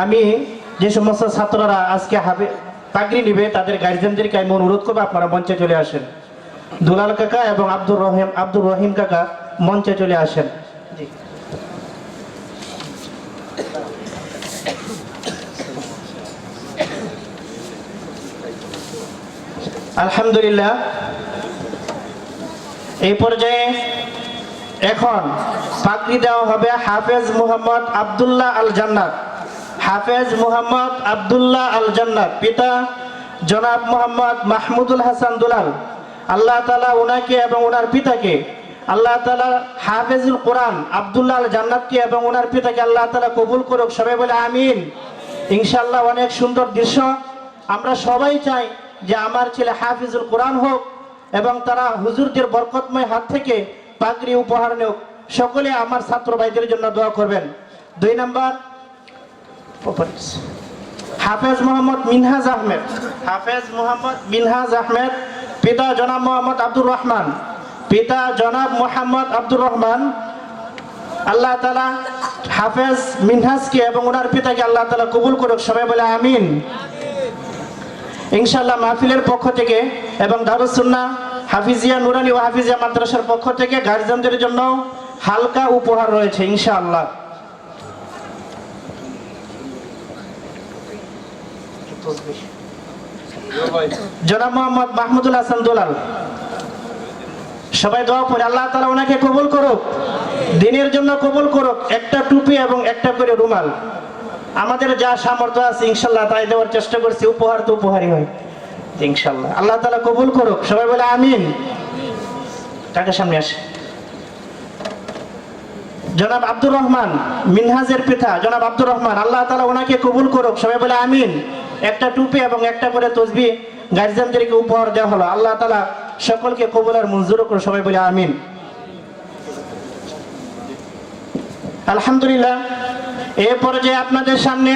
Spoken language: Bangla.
আমি যে সমস্ত ছাত্ররা আজকে হাবে পাগড়ি নিবে, তাদের গার্জেনদেরকে আমি অনুরোধ করব, আপনারা মঞ্চে চলে আসেন। দুলাল কাকা এবং আব্দুর রহিম আব্দুর রহিম কাকা মঞ্চে চলে আসেন। আলহামদুলিল্লাহ। এই পর্যায়ে এখন পাকড়ি দেওয়া হবে হাফেজ মুহাম্মদ আব্দুল্লাহ আল জান্নাত হাফেজ মোহাম্মদ আব্দুল্লাহ আল জান্নাত পিতা জনাব মোহাম্মদ মাহমুদুল হাসান দুলাল। আল্লাহ তালা ওনাকে এবং ওনার পিতাকে, আল্লাহ তালা হাফেজুল কোরআন আব্দুল্লাহ আল জান্নাতকে এবং ওনার পিতাকে আল্লাহ তালা কবুল করুক, সবাই বলে আমিন। ইনশাল্লাহ অনেক সুন্দর দৃশ্য। আমরা সবাই চাই যে আমার ছেলে হাফিজুল কোরআন হোক এবং তারা হুজুরদের বরকতময় হাত থেকে পাগড়ি উপহার নেওক সকলে আমার ছাত্র ভাইদের জন্য দোয়া করবেন। দুই নাম্বার হাফেজ মোহাম্মদ মিনহাজ আহমেদ। হাফেজ মোহাম্মদ মিনহাজ আহমেদ, পিতা জনাব মোহাম্মদ আব্দুর রহমান, পিতা জনাব মোহাম্মদ আব্দুর রহমান। আল্লাহ তালা হাফেজ মিনহাজকে এবং ওনার পিতাকে আল্লাহ তালা কবুল করুক, সবাই বলে আমিন। ইনশাল্লাহ মাহফিলের পক্ষ থেকে এবং দারুসুন্না হাফিজিয়া নুরানি ও হাফিজিয়া মাদ্রাসার পক্ষ থেকে গার্জিয়ানদের জন্য হালকা উপহার রয়েছে, ইনশাআল্লাহ। জনাব মোহাম্মদ মাহমুদুল হাসান দুলাল, সবাই দোয়া আল্লাহ তালা ওনাকে কবুল করুক, দিনের জন্য কবুল করুক, একটা টুপি এবং একটা করে রুমাল। আমাদের যা সামর্থ্য আছে, ইনশাল্লাহ তাই দেওয়ার চেষ্টা করছি, উপহার তো উপহারই হয়, ইনশাল্লাহ। আল্লাহ তালা কবুল করুক, সবাই বলে আমিন। টাকা সামনে আসে? জনাব আব্দুর রহমান, মিনহাজের পিতা, জনাব আব্দুর রহমান, আল্লাহ তালা ওনাকে কবুল করুক, সবাই বলে আমিন। একটা টুপি এবং একটা করে তসবি গার্জিয়ানদেরকে উপহার দেওয়া হলো। আল্লাহ তালা সকলকে কবুল আর মঞ্জুর করে সবাই বলে আমিন। আলহামদুলিল্লাহ এ পর্যায়ে আপনাদের সামনে